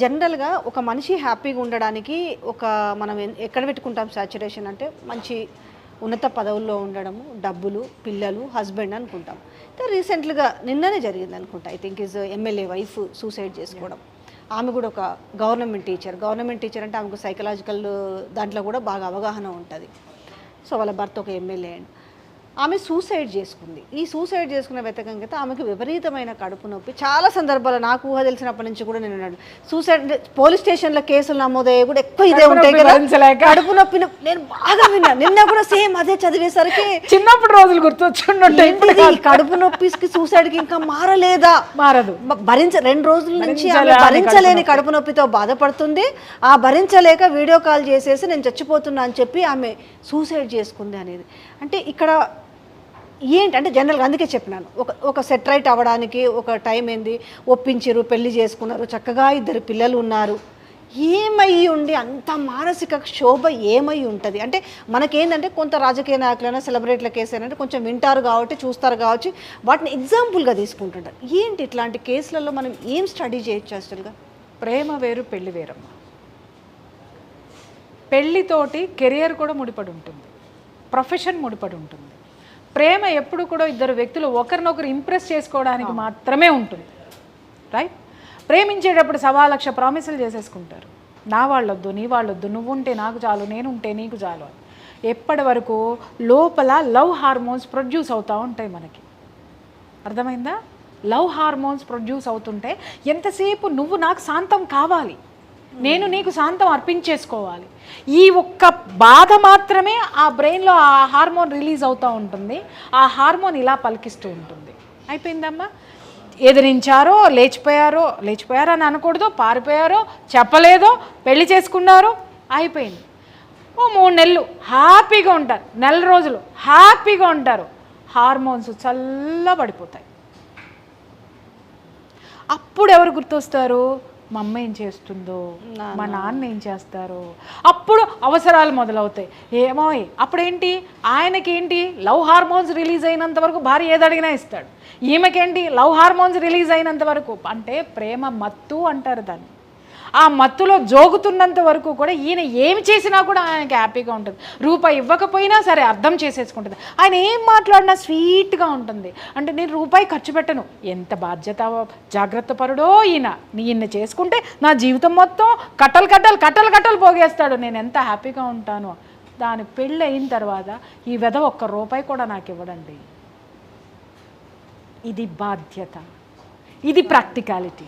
జనరల్గా ఒక మనిషి హ్యాపీగా ఉండడానికి ఒక మనం ఎక్కడ పెట్టుకుంటాం సాచురేషన్ అంటే మంచి ఉన్నత పదవుల్లో ఉండడము డబ్బులు పిల్లలు హస్బెండ్ అనుకుంటాం. రీసెంట్గా నిన్ననే జరిగింది అనుకుంటా I think is MLA wife suicide చేసుకోవడం. ఆమె కూడా ఒక గవర్నమెంట్ టీచర్. గవర్నమెంట్ టీచర్ అంటే ఆమెకు సైకలాజికల్ దాంట్లో కూడా బాగా అవగాహన ఉంటుంది. సో వాళ్ళ భర్త ఒక ఎమ్మెల్యే అండ్ ఆమె సూసైడ్ చేసుకుంది. ఈ సూసైడ్ చేసుకున్న వెతకంగా ఆమెకు విపరీతమైన కడుపు నొప్పి. చాలా సందర్భాలు నాకు ఊహ తెలిసినప్పటి నుంచి కూడా నేను సూసైడ్ పోలీస్ స్టేషన్లో కేసులు నమోదయ్యే కూడా ఎక్కువ ఇదే ఉంటాయి కదా. కడుపు నొప్పి నేను బాగా విన్నా. నిన్న కూడా సేమ్ అదే చదివేసరికి చిన్నప్పుడు రోజులు ఈ కడుపు నొప్పికి సూసైడ్కి ఇంకా మారలేదా? మారదు. భరించ రెండు రోజుల నుంచి ఆమె భరించలేని కడుపు నొప్పితో బాధపడుతుంది. ఆ భరించలేక వీడియో కాల్ చేసేసి నేను చచ్చిపోతున్నా అని చెప్పి ఆమె సూసైడ్ చేసుకుంది అనేది. అంటే ఇక్కడ ఏంటి అంటే జనరల్గా అందుకే చెప్పినాను. ఒక ఒక సెటరైట్ అవ్వడానికి ఒక టైం ఏంది? ఒప్పించారు పెళ్ళి చేసుకున్నారు చక్కగా ఇద్దరు పిల్లలు ఉన్నారు. ఏమై ఉండి అంత మానసిక క్షోభ ఏమై ఉంటుంది? అంటే మనకేంటంటే కొంత రాజకీయ నాయకులైనా సెలబ్రిటీల కేసైనా కొంచెం వింటారు కాబట్టి చూస్తారు కావచ్చు వాటిని ఎగ్జాంపుల్గా తీసుకుంటుంటారు. ఏంటి ఇట్లాంటి కేసులలో మనం ఏం స్టడీ చేయొచ్చు అసలుగా ప్రేమ వేరు పెళ్ళి వేరమ్మ. పెళ్ళితోటి కెరియర్ కూడా ముడిపడి ఉంటుంది. ప్రొఫెషన్ ముడిపడి ఉంటుంది. ప్రేమ ఎప్పుడు కూడా ఇద్దరు వ్యక్తులు ఒకరినొకరు ఇంప్రెస్ చేసుకోవడానికి మాత్రమే ఉంటుంది. రైట్ ప్రేమించేటప్పుడు సవా లక్ష ప్రామిసులు చేసేసుకుంటారు. నా వాళ్ళొద్దు నీ వాళ్ళొద్దు నువ్వు ఉంటే నాకు చాలు నేను ఉంటే నీకు చాలు అని. ఎప్పటి వరకు లోపల లవ్ హార్మోన్స్ ప్రొడ్యూస్ అవుతూ ఉంటాయి మనకి. అర్థమైందా? లవ్ హార్మోన్స్ ప్రొడ్యూస్ అవుతుంటే ఎంతసేపు నువ్వు నాకు శాంతం కావాలి? నేను నీకు శాంతం అర్పించేసుకోవాలి. ఈ ఒక్క బాధ మాత్రమే ఆ బ్రెయిన్లో ఆ హార్మోన్ రిలీజ్ అవుతూ ఉంటుంది. ఆ హార్మోన్ ఇలా పలికిస్తూ ఉంటుంది. అయిపోయిందమ్మా? ఎదిరించారో లేచిపోయారో లేచిపోయారో అని అనకూడదు పారిపోయారో చెప్పలేదో పెళ్ళి చేసుకున్నారో అయిపోయింది. ఓ మూడు నెలలు హ్యాపీగా ఉంటారు. నెల రోజులు హ్యాపీగా ఉంటారు. హార్మోన్స్ చల్లబడిపోతాయి. అప్పుడు ఎవరు గుర్తొస్తారు? మా అమ్మ ఏం చేస్తుందో? మా నాన్న. ఏం చేస్తారు? అప్పుడు అవసరాలు మొదలవుతాయి. ఏమో అప్పుడేంటి? ఆయనకేంటి? లవ్ హార్మోన్స్ రిలీజ్ అయినంత వరకు భార్య ఏది అడిగినా ఇస్తాడు. ఈమెకేంటి? లవ్ హార్మోన్స్ రిలీజ్ అయినంత వరకు. అంటే ప్రేమ మత్తు అంటారు దాన్ని. ఆ మత్తులో జోగుతున్నంత వరకు కూడా ఈయన ఏమి చేసినా కూడా ఆయనకి హ్యాపీగా ఉంటుంది. రూపాయి ఇవ్వకపోయినా సరే అర్థం చేసేసుకుంటుంది. ఆయన ఏం మాట్లాడినా స్వీట్గా ఉంటుంది. అంటే నేను రూపాయి ఖర్చు పెట్టను. ఎంత బాధ్యత జాగ్రత్త పరుడో ఈయన. ఈయన చేసుకుంటే నా జీవితం మొత్తం కట్టలు కట్టలు కట్టలు కట్టలు పోగేస్తాడు. నేను ఎంత హ్యాపీగా ఉంటానో. దాని పెళ్ళి అయిన తర్వాత ఈ వెధ ఒక్క రూపాయి కూడా నాకు ఇవ్వడండి. ఇది బాధ్యత. ఇది ప్రాక్టికాలిటీ.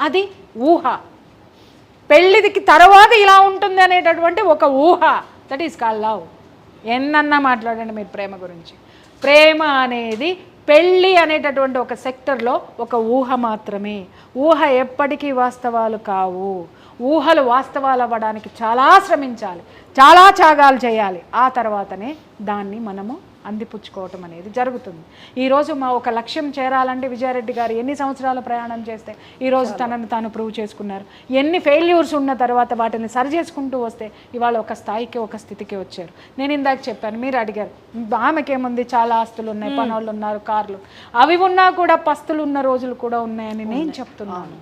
అది ఊహ. పెళ్ళిదికి తర్వాత ఇలా ఉంటుంది అనేటటువంటి ఒక ఊహ. దట్ ఈస్ కాల్ లవ్ ఎన్నన్నా మాట్లాడండి మీరు ప్రేమ గురించి. ప్రేమ అనేది పెళ్ళి అనేటటువంటి ఒక సెక్టర్లో ఒక ఊహ మాత్రమే. ఊహ ఎప్పటికీ వాస్తవాలు కావు. ఊహలు వాస్తవాలు అవ్వడానికి చాలా శ్రమించాలి. చాలా త్యాగాలు చేయాలి. ఆ తర్వాతనే దాన్ని మనము అందిపుచ్చుకోవటం అనేది జరుగుతుంది. ఈరోజు మా ఒక లక్ష్యం చేరాలంటే విజయారెడ్డి గారు ఎన్ని సంవత్సరాల ప్రయాణం చేస్తే ఈరోజు తనను తాను ప్రూవ్ చేసుకున్నారు. ఎన్ని ఫెయిల్యూర్స్ ఉన్న తర్వాత వాటిని సరి చేసుకుంటూ వస్తే ఇవాళ ఒక స్థాయికి ఒక స్థితికి వచ్చారు. నేను ఇందాక చెప్పాను మీరు అడిగారు ఆమెకేముంది? చాలా ఆస్తులు ఉన్నాయి పనులు ఉన్నారు కార్లు. అవి ఉన్నా కూడా పస్తులు ఉన్న రోజులు కూడా ఉన్నాయని నేను చెప్తున్నాను.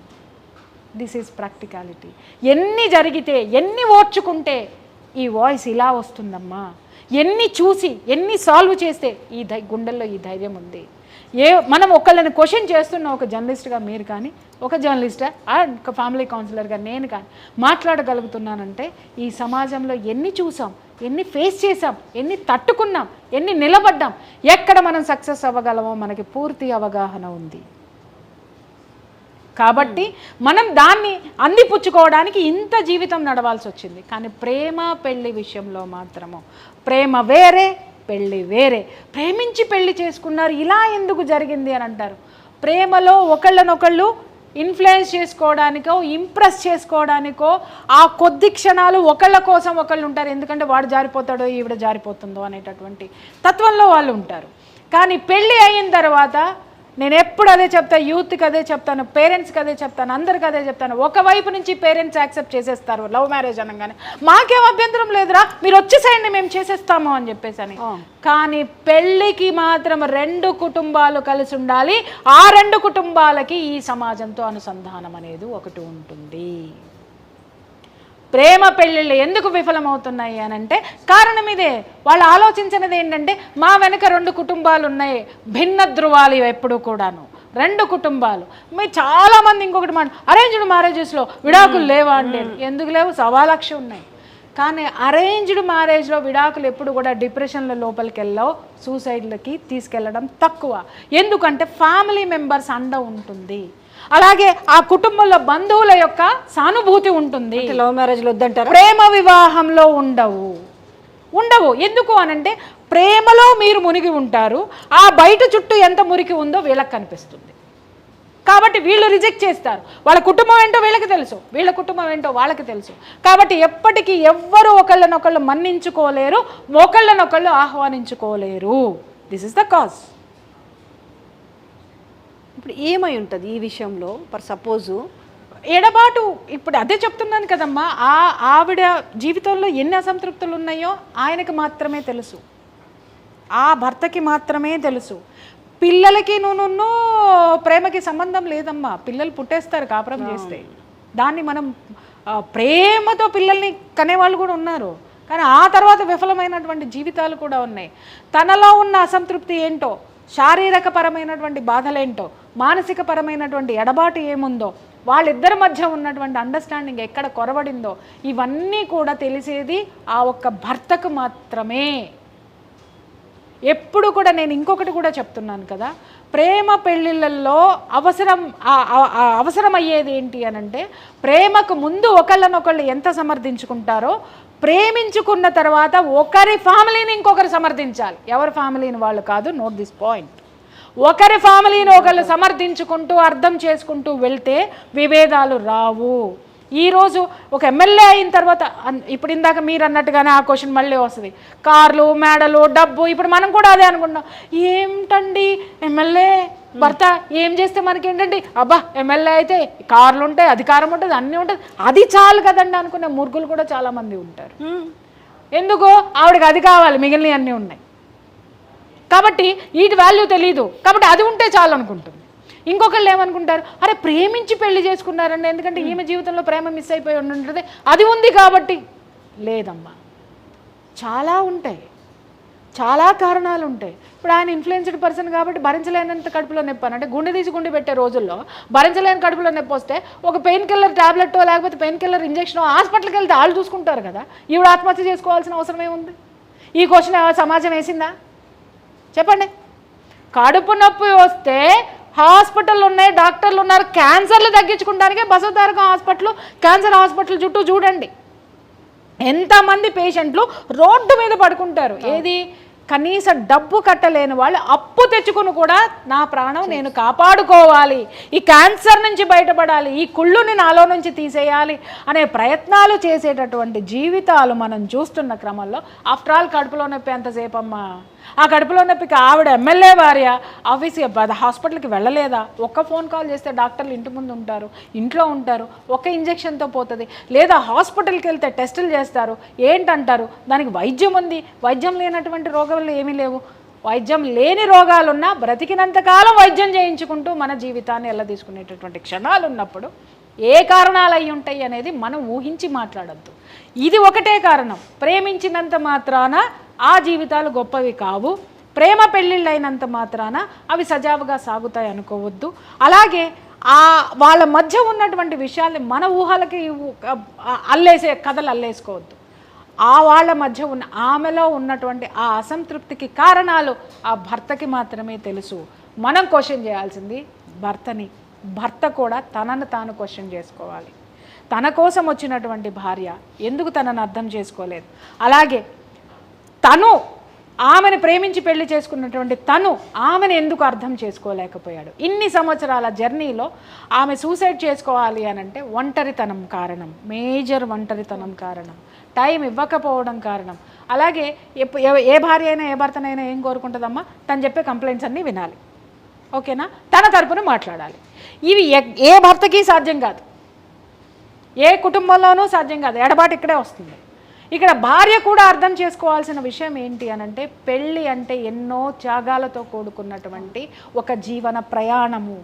దిస్ ఈజ్ ప్రాక్టికాలిటీ ఎన్ని జరిగితే ఎన్ని ఓర్చుకుంటే ఈ వాయిస్ ఇలా వస్తుందమ్మా. ఎన్ని చూసి ఎన్ని సాల్వ్ చేస్తే ఈ ధై గుండెల్లో ఈ ధైర్యం ఉంది. ఏ మనం ఒకళ్ళని క్వశ్చన్ చేస్తున్న ఒక జర్నలిస్ట్గా మీరు కానీ ఒక జర్నలిస్టా ఒక ఫ్యామిలీ కౌన్సిలర్గా నేను కానీ మాట్లాడగలుగుతున్నానంటే ఈ సమాజంలో ఎన్ని చూసాం ఎన్ని ఫేస్ చేసాం ఎన్ని తట్టుకున్నాం ఎన్ని నిలబడ్డాం ఎక్కడ మనం సక్సెస్ అవ్వగలమో మనకి పూర్తి అవగాహన ఉంది. కాబట్టి మనం దాన్ని అందిపుచ్చుకోవడానికి ఇంత జీవితం నడవాల్సి వచ్చింది. కానీ ప్రేమ పెళ్ళి విషయంలో మాత్రము. ప్రేమ వేరే పెళ్ళి వేరే. ప్రేమించి పెళ్ళి చేసుకున్నారు ఇలా ఎందుకు జరిగింది అని అంటారు. ప్రేమలో ఒకళ్ళనొకళ్ళు ఇన్ఫ్లుయెన్స్ చేసుకోవడానికో ఇంప్రెస్ చేసుకోవడానికో ఆ కొద్ది క్షణాలు ఒకళ్ళ కోసం ఒకళ్ళు ఉంటారు. ఎందుకంటే వాడు జారిపోతాడో ఈవిడ జారిపోతుందో అనేటటువంటి తత్వంలో వాళ్ళు ఉంటారు. కానీ పెళ్ళి అయిన తర్వాత నేను ఎప్పుడు అదే చెప్తాను యూత్కి అదే చెప్తాను పేరెంట్స్కి అదే చెప్తాను అందరికి అదే చెప్తాను. ఒకవైపు నుంచి పేరెంట్స్ యాక్సెప్ట్ చేసేస్తారు లవ్ మ్యారేజ్ అనగానే. మాకేం అభ్యంతరం లేదురా మీరు వచ్చేసేయండి మేము చేసేస్తాము అని చెప్పేసి అని కానీ పెళ్ళికి మాత్రం రెండు కుటుంబాలు కలిసి ఉండాలి ఆ రెండు కుటుంబాలకి ఈ సమాజంతో అనుసంధానం అనేది ఒకటి ఉంటుంది. ప్రేమ పెళ్ళిళ్ళు ఎందుకు విఫలమవుతున్నాయి అని అంటే కారణం ఇదే. వాళ్ళు ఆలోచించినది ఏంటంటే మా వెనక రెండు కుటుంబాలు ఉన్నాయి. భిన్న ధృవాలు ఎప్పుడు కూడాను. రెండు కుటుంబాలు. మీ చాలా మంది ఇంకొకటి మాట అరేంజ్డ్ మ్యారేజెస్లో విడాకులు లేవా? అంటే ఎందుకు లేవు? సవా లక్ష ఉన్నాయి. కానీ అరేంజ్డ్ మ్యారేజ్లో విడాకులు ఎప్పుడు కూడా డిప్రెషన్ల లోపలికి వెళ్ళవు సూసైడ్లకి తీసుకెళ్ళడం తక్కువ. ఎందుకంటే ఫ్యామిలీ మెంబర్స్ అండ ఉంటుంది. అలాగే ఆ కుటుంబంలో బంధువుల యొక్క సానుభూతి ఉంటుంది. లవ్ మ్యారేజ్లు వద్దంటారా? ప్రేమ వివాహంలో ఉండవు. ఉండవు. ఎందుకు అనంటే ప్రేమలో మీరు మునిగి ఉంటారు. ఆ బయట చుట్టూ ఎంత మురికి ఉందో వీళ్ళకి కనిపిస్తుంది. కాబట్టి వీళ్ళు రిజెక్ట్ చేస్తారు. వాళ్ళ కుటుంబం ఏంటో వీళ్ళకి తెలుసు. వీళ్ళ కుటుంబం ఏంటో వాళ్ళకి తెలుసు. కాబట్టి ఎప్పటికీ ఎవ్వరు ఒకళ్ళనొకళ్ళు మన్నించుకోలేరు ఒకళ్ళనొకళ్ళు ఆహ్వానించుకోలేరు. దిస్ ఇస్ ద కాజ్ ఇప్పుడు ఏమై ఉంటుంది ఈ విషయంలో? ఫర్ సపోజు ఎడబాటు ఇప్పుడు అదే చెప్తున్నాను కదమ్మా ఆ ఆవిడ జీవితంలో ఎన్ని అసంతృప్తులు ఉన్నాయో ఆయనకి మాత్రమే తెలుసు. ఆ భర్తకి మాత్రమే తెలుసు. పిల్లలకి నువ్వు ప్రేమకి సంబంధం లేదమ్మా. పిల్లలు పుట్టేస్తారు కాపురం చేస్తే. దాన్ని మనం ప్రేమతో పిల్లల్ని కనేవాళ్ళు కూడా ఉన్నారు. కానీ ఆ తర్వాత విఫలమైనటువంటి జీవితాలు కూడా ఉన్నాయి. తనలో ఉన్న అసంతృప్తి ఏంటో శారీరక పరమైనటువంటి బాధలేంటో మానసిక పరమైనటువంటి ఎడబాటు ఏముందో వాళ్ళిద్దరి మధ్య ఉన్నటువంటి అండర్స్టాండింగ్ ఎక్కడ కొరబడిందో ఇవన్నీ కూడా తెలిసేది ఆ ఒక్క భర్తకు మాత్రమే. ఎప్పుడు కూడా నేను ఇంకొకటి కూడా చెప్తున్నాను కదా ప్రేమ పెళ్ళిళ్ళల్లో అవసరం అవసరమయ్యేది అవసరం అయ్యేది ఏంటి అని అంటే ప్రేమకు ముందు ఒకళ్ళనొకళ్ళు ఎంత సమర్థించుకుంటారో ప్రేమించుకున్న తర్వాత ఒకరి ఫ్యామిలీని ఇంకొకరు సమర్థించాలి. ఎవరి ఫ్యామిలీని వాళ్ళు కాదు నోట్ దిస్ పాయింట్. ఒకరి ఫ్యామిలీని ఒకళ్ళు సమర్థించుకుంటూ అర్థం చేసుకుంటూ వెళ్తే విభేదాలు రావు. ఈరోజు ఒక ఎమ్మెల్యే అయిన తర్వాత ఇప్పుడు ఇందాక మీరు అన్నట్టుగానే ఆ క్వశ్చన్ మళ్ళీ వస్తుంది. కార్లు మేడలు డబ్బు ఇప్పుడు మనం కూడా అదే అనుకుంటాం ఏమిటండి ఎమ్మెల్యే భర్త ఏం చేస్తే మనకి ఏంటండి అబ్బా ఎమ్మెల్యే అయితే కార్లు ఉంటాయి అధికారం ఉంటుంది అన్నీ ఉంటుంది అది చాలు కదండి అనుకునే మురుగులు కూడా చాలామంది ఉంటారు. ఎందుకు? ఆవిడకి అది కావాలి మిగిలినవి అన్నీ ఉన్నాయి. కాబట్టి వీటి వాల్యూ తెలియదు కాబట్టి అది ఉంటే చాలు అనుకుంటుంది. ఇంకొకళ్ళు ఏమనుకుంటారు? అరే ప్రేమించి పెళ్ళి చేసుకున్నారండి ఎందుకంటే ఈమె జీవితంలో ప్రేమ మిస్ అయిపోయి ఉంటుంది అది ఉంది కాబట్టి. లేదమ్మా. చాలా ఉంటాయి. చాలా కారణాలు ఉంటాయి. ఇప్పుడు ఆయన ఇన్ఫ్లుయెన్స్డ్ పర్సన్ కాబట్టి భరించలేనంత కడుపులో నొప్పి అని. అంటే గుండె తీసి గుండె పెట్టే రోజుల్లో భరించలేని కడుపులో నొప్పి వస్తే ఒక పెయిన్ కిల్లర్ టాబ్లెట్ లేకపోతే పెయిన్ కిల్లర్ ఇంజెక్షన్ హాస్పిటల్కి వెళ్తే వాళ్ళు చూసుకుంటారు కదా. ఈవిడ ఆత్మహత్య చేసుకోవాల్సిన అవసరం ఏముంది? ఈ క్వశ్చన్ సమాజం వేసిందా? చెప్పండి. కడుపు నొప్పి వస్తే హాస్పిటల్ ఉన్నాయి డాక్టర్లు ఉన్నారు. క్యాన్సర్లు తగ్గించుకోవడానికే బసవతారకం హాస్పిటల్ క్యాన్సర్ హాస్పిటల్ చుట్టూ చూడండి. ఎంతమంది పేషెంట్లు రోడ్డు మీద పడుకుంటారు. ఏది? కనీస డబ్బు కట్టలేని వాళ్ళు అప్పు తెచ్చుకుని కూడా నా ప్రాణం నేను కాపాడుకోవాలి. ఈ క్యాన్సర్ నుంచి బయటపడాలి. ఈ కుళ్ళుని నాలో నుంచి తీసేయాలి అనే ప్రయత్నాలు చేసేటటువంటి జీవితాలు మనం చూస్తున్న క్రమంలో ఆఫ్టర్ ఆల్ కడుపులో నొప్పి ఎంతసేపు అమ్మా ఆ కడుపులో నొప్పికి ఆవిడ ఎమ్మెల్యే భార్య ఆఫీస్కి హాస్పిటల్కి వెళ్ళలేదా? ఒక్క ఫోన్ కాల్ చేస్తే డాక్టర్లు ఇంటి ముందు ఉంటారు ఇంట్లో ఉంటారు ఒక్క ఇంజెక్షన్తో పోతుంది. లేదా హాస్పిటల్కి వెళ్తే టెస్టులు చేస్తారు. ఏంటంటారు? దానికి వైద్యం ఉంది. వైద్యం లేనటువంటి రోగాలు ఏమీ లేవు. వైద్యం లేని రోగాలున్నా బ్రతికినంతకాలం వైద్యం చేయించుకుంటూ మన జీవితాన్ని ఎలా తీసుకునేటటువంటి క్షణాలు ఉన్నప్పుడు ఏ కారణాలు అయి ఉంటాయి అనేది మనం ఊహించి మాట్లాడద్దు. ఇది ఒకటే కారణం. ప్రేమించినంత మాత్రాన ఆ జీవితాలు గొప్పవి కావు. ప్రేమ పెళ్ళిళ్ళైనంత మాత్రాన అవి సజావుగా సాగుతాయి అనుకోవద్దు. అలాగే ఆ వాళ్ళ మధ్య ఉన్నటువంటి విషయాల్ని మన ఊహలకి అల్లేసే కథలు అల్లేసుకోవద్దు. ఆ వాళ్ళ మధ్య ఉన్న ఆమెలో ఉన్నటువంటి ఆ అసంతృప్తికి కారణాలు ఆ భర్తకి మాత్రమే తెలుసు. మనం క్వశ్చన్ చేయాల్సింది భర్తని. భర్త కూడా తనను తాను క్వశ్చన్ చేసుకోవాలి. తన కోసం వచ్చినటువంటి భార్య ఎందుకు తనను అర్థం చేసుకోలేదు? అలాగే తను ఆమెను ప్రేమించి పెళ్ళి చేసుకున్నటువంటి తను ఆమెను ఎందుకు అర్థం చేసుకోలేకపోయాడు? ఇన్ని సంవత్సరాల జర్నీలో ఆమె సూసైడ్ చేసుకోవాలి అని అంటే ఒంటరితనం కారణం మేజర్ ఒంటరితనం కారణం టైం ఇవ్వకపోవడం కారణం. అలాగే ఎప్పు- ఏ- ఏ భార్య అయినా ఏ భర్తనైనా ఏం కోరుకుంటుందమ్మా? తను చెప్పే కంప్లైంట్స్ అన్నీ వినాలి. ఓకేనా? తన తరపున మాట్లాడాలి. ఇవి ఏ భర్తకి సాధ్యం కాదు. ఏ కుటుంబంలోనూ సాధ్యం కాదు. ఎడబాటు ఇక్కడే వస్తుంది. ఇక్కడ భార్య కూడా అర్థం చేసుకోవాల్సిన విషయం ఏంటి అని అంటే పెళ్ళి అంటే ఎన్నో త్యాగాలతో కూడుకున్నటువంటి ఒక జీవన ప్రయాణము.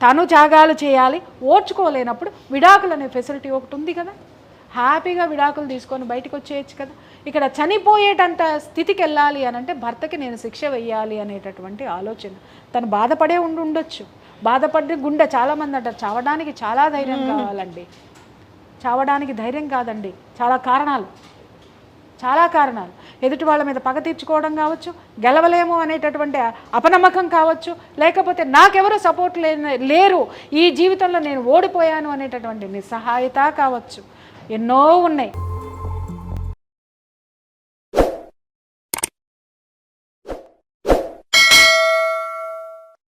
తను త్యాగాలు చేయాలి ఓర్చుకోలేనప్పుడు విడాకులు అనే ఫెసిలిటీ ఒకటి ఉంది కదా. హ్యాపీగా విడాకులు తీసుకొని బయటకు వచ్చేయచ్చు కదా. ఇక్కడ చనిపోయేటంత స్థితికి వెళ్ళాలి అని అంటే భర్తకి నేను శిక్ష వెయ్యాలి అనేటటువంటి ఆలోచన. తను బాధపడే ఉండి ఉండొచ్చు. బాధపడి గుండె చాలామంది అంటారు చావడానికి చాలా ధైర్యం కావాలండి. చావడానికి ధైర్యం కాదండి. చాలా కారణాలు. చాలా కారణాలు. ఎదుటి వాళ్ళ మీద పగ తీర్చుకోవడం కావచ్చు గెలవలేము అనేటటువంటి అపనమ్మకం కావచ్చు లేకపోతే నాకెవరు సపోర్ట్ లే లేరు. ఈ జీవితంలో నేను ఓడిపోయాను అనేటటువంటి నిస్సహాయత కావచ్చు. ఎన్నో ఉన్నాయి.